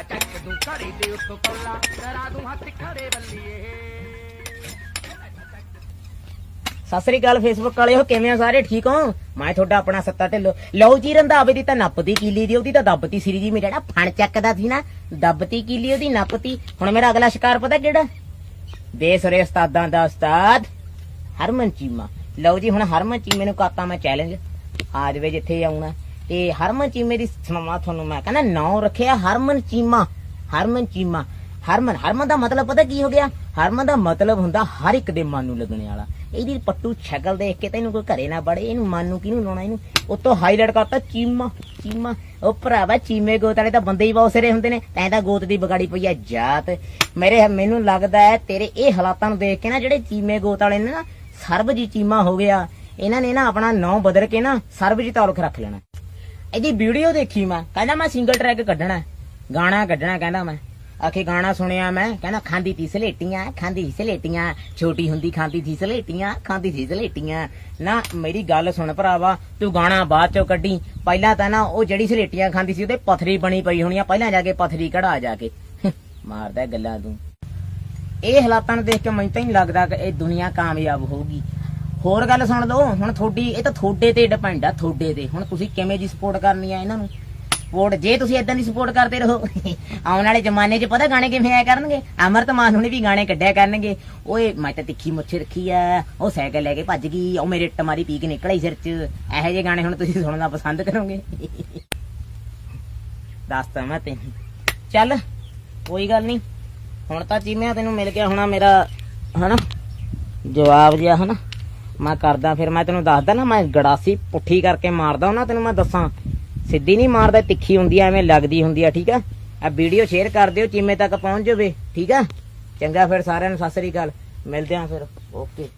ਚੱਕ ਦੂੰ ਘੜੀ ਦੇ ਉੱਤੋਂ ਕੱਲਾ ਕਰਾ ਦੂੰ ਹੱਥ ਖੜੇ ਬੱਲੀਏ। ਸਤਿ ਸ੍ਰੀ ਅਕਾਲ ਫੇਸਬੁੱਕ ਵਾਲਿਓ, ਕਿਵੇਂ ਆ ਸਾਰੇ? ਠੀਕ ਹੋ? ਮੈਂ ਤੁਹਾਡਾ ਆਪਣਾ ਸੱਤਾ ਢਿੱਲੋ। ਲਓ ਜੀ, ਰੰਧਾਵੇ ਦੀ ਤਾਂ ਨੱਪਦੀ ਕੀਲੀ ਦੀ, ਉਹਦੀ ਤਾਂ ਦੱਬਤੀ ਸ੍ਰੀ ਜੀ। ਮੇਰਾ ਜਿਹੜਾ ਫਣ ਚੱਕਦਾ ਸੀ ਨਾ, ਦੱਬਤੀ ਕੀਲੀ, ਉਹਦੀ ਨੱਪਤੀ। ਹੁਣ ਮੇਰਾ ਅਗਲਾ ਸ਼ਿਕਾਰ ਪਤਾ ਕਿਹੜਾ? ਬੇਸਰੇ ਉਸਤਾਦਾਂ ਦਾ ਉਸਤਾਦ ਹਰਮਨ ਚੀਮਾ। ਲਓ ਜੀ, ਹੁਣ ਹਰਮਨ ਚੀਮੇ ਨੂੰ ਕਾਤਾ ਮੈਂ ਚੈਲੰਜ ਆ ਜਾਵੇ ਜਿੱਥੇ ਆਉਣਾ। ਤੇ ਹਰਮਨ ਚੀਮੇ ਦੀ ਸੁਣਾਵਾਂ ਤੁਹਾਨੂੰ ਮੈਂ ਕਹਿੰਦਾ ਨਾਂ ਰੱਖਿਆ ਹਰਮਨ ਚੀਮਾ ਹਰਮਨ ਚੀਮਾ। ਹਰਮਨ ਹਰਮਨ ਦਾ ਮਤਲਬ ਪਤਾ ਕੀ ਹੋ ਗਿਆ? ਹਰਮਨ ਦਾ ਮਤਲਬ ਹੁੰਦਾ ਹਰ ਇੱਕ ਦੇ ਮਨ ਨੂੰ ਲੱਗਣੇ ਵਾਲਾ। ਇਹਦੀ ਪੱਟੂ ਸ਼ਕਲ ਦੇਖ ਕੇ ਤੈਨੂੰ ਕੋਈ ਘਰੇ ਨਾ ਬੜੇ ਇਹਨੂੰ ਮਨ ਨੂੰ ਕਿਹਨੂੰ ਲਾਉਣਾ ਇਹਨੂੰ? ਉਤੋਂ ਹਾਈਲਾਈਟ ਕਰਤਾ ਚੀਮਾ ਚੀਮਾ। ਉਹ ਭਰਾਵਾ ਚੀਮੇ ਗੋਤ ਵਾਲੇ ਤਾਂ ਬੰਦੇ ਹੀ ਬਹੁਤ ਸਿਰੇ ਹੁੰਦੇ ਨੇ। ਤੈਂ ਤਾਂ ਗੋਤ ਦੀ ਬਗਾੜੀ ਪਈ ਆ ਜਾਤ। ਮੇਰੇ, ਮੈਨੂੰ ਲੱਗਦਾ ਹੈ ਤੇਰੇ ਇਹ ਹਾਲਾਤਾਂ ਨੂੰ ਦੇਖ ਕੇ ਨਾ ਜਿਹੜੇ ਚੀਮੇ ਗੋਤ ਵਾਲੇ ਨੇ ਨਾ ਸਰਬਜੀ ਚੀਮਾ ਹੋ ਗਿਆ। ਇਹਨਾਂ ਨੇ ਨਾ ਆਪਣਾ ਨਾਂ ਬਦਲ ਕੇ ਨਾ ਸਰਬਜੀ ਤਾਲੁਕ ਰੱਖ ਲੈਣਾ। ਇਹਦੀ ਵੀਡੀਓ ਦੇਖੀ ਮੈਂ। ਕਹਿੰਦਾ ਮੈਂ ਸਿੰਗਲ ਟਰੈਕ ਕੱਢਣਾ ਹੈ, ਗਾਣਾ ਕੱਢਣਾ ਕਹਿੰਦਾ ਮੈਂ। ਆਖੇ ਗਾਣਾ ਸੁਣਿਆ ਮੈਂ। ਕਹਿੰਦਾ ਖਾਂਦੀ ਤੀ ਸਲੇਟੀਆਂ ਖਾਂਦੀ ਸੀ ਸਲੇਟੀਆਂ। ਛੋਟੀ ਹੁੰਦੀ ਖਾਂਦੀ ਸੀ ਸਲੇਟੀਆਂ ਖਾਂਦੀ ਸੀ ਸਲੇਟੀਆਂ। ਨਾ ਮੇਰੀ ਗੱਲ ਸੁਣ ਭਰਾਵਾ ਤੂੰ ਗਾਣਾ ਬਾਅਦ ਚੋਂ ਕੱਢੀ। ਪਹਿਲਾਂ ਤਾਂ ਨਾ ਉਹ ਜਿਹੜੀ ਸਲੇਟੀਆਂ ਖਾਂਦੀ ਸੀ ਉਹਦੇ ਪਥਰੀ ਬਣੀ ਪਈ ਹੋਣੀ ਆ। ਪਹਿਲਾਂ ਜਾ ਕੇ ਪਥਰੀ ਕਢਾ ਜਾ ਕੇ। ਮਾਰਦਾ ਗੱਲਾਂ ਤੂੰ। ਇਹ ਹਾਲਾਤਾਂ ਨੂੰ ਦੇਖ ਕੇ ਮੈਨੂੰ ਤਾਂ ਨਹੀਂ ਲੱਗਦਾ ਕਿ ਇਹ ਦੁਨੀਆ ਕਾਮਯਾਬ ਹੋਊਗੀ। ਹੋਰ ਗੱਲ ਸੁਣ ਲਓ, ਹੁਣ ਤੁਹਾਡੀ, ਇਹ ਤਾਂ ਤੁਹਾਡੇ ਤੇ ਡਿਪੈਂਡ ਆ, ਤੁਹਾਡੇ ਤੇ। ਹੁਣ ਤੁਸੀਂ ਕਿਵੇਂ ਦੀ ਸਪੋਰਟ ਕਰਨੀ ਆ ਇਹਨਾਂ ਨੂੰ? ਸਪੋਰਟ ਜੇ ਤੁਸੀਂ ਇਦਾਂ ਦੀ ਸਪੋਰਟ ਕਰਦੇ ਰਹੋ, ਆਉਣ ਵਾਲੇ ਜ਼ਮਾਨੇ 'ਚ ਪਤਾ ਗਾਣੇ ਕਿਵੇਂ ਆਇਆ ਕਰਨਗੇ? ਅਮਰਤ ਮਾਨ ਹੁਣੇ ਵੀ ਗਾਣੇ ਕੱਢਿਆ ਕਰਨਗੇ। ਓਏ, ਮੈਂ ਤਾਂ ਤਿੱਖੀ ਮੁੱਛ ਰੱਖੀ ਆ, ਉਹ ਸਾਈਕਲ ਲੈ ਕੇ ਭੱਜ ਗਈ, ਉਹ ਮੇਰੇ ਟਮਾਰੀ ਪੀ ਕੇ ਨਿਕਲਿਆ ਸਿਰ 'ਚ। ਇਹੋ ਜਿਹੇ ਗਾਣੇ ਹੁਣ ਤੁਸੀਂ ਸੁਣਨਾ ਪਸੰਦ ਕਰੋਗੇ? ਦੱਸਤਾ ਮੈਂ ਤੈਨੂੰ। ਚੱਲ, ਕੋਈ ਗੱਲ ਨਹੀਂ। ਹੁਣ ਤਾਂ ਚੀਮਿਆ ਤੈਨੂੰ ਮਿਲ ਗਿਆ ਹੋਣਾ ਮੇਰਾ, ਹਨਾ? ਜਵਾਬ ਜਿਆ ਹਨਾ? ਮੈਂ ਕਰਦਾ, ਫਿਰ ਮੈਂ ਤੈਨੂੰ ਦੱਸਦਾ ਨਾ, ਮੈਂ ਗੜਾਸੀ ਪੁੱਠੀ ਕਰਕੇ ਮਾਰਦਾ ਉਹਨਾਂ ਤੈਨੂੰ ਮੈਂ ਦੱਸਾਂ। ਸਿੱਧੀ ਨਹੀਂ ਮਾਰਦਾ, ਤਿੱਖੀ ਹੁੰਦੀ ਆ, ਐਵੇਂ ਲੱਗਦੀ ਹੁੰਦੀ ਆ, ਠੀਕ ਆ? ਆ ਵੀਡੀਓ ਸ਼ੇਅਰ ਕਰ ਦਿਓ, ਚੀਮੇ ਤੱਕ ਪਹੁੰਚ ਜਾਵੇ, ਠੀਕ ਆ? ਚੰਗਾ ਫਿਰ ਸਾਰਿਆਂ ਨੂੰ, ਸਤਿ ਸ੍ਰੀ ਅਕਾਲ। ਮਿਲਦੇ ਆ ਫਿਰ, ਓਕੇ।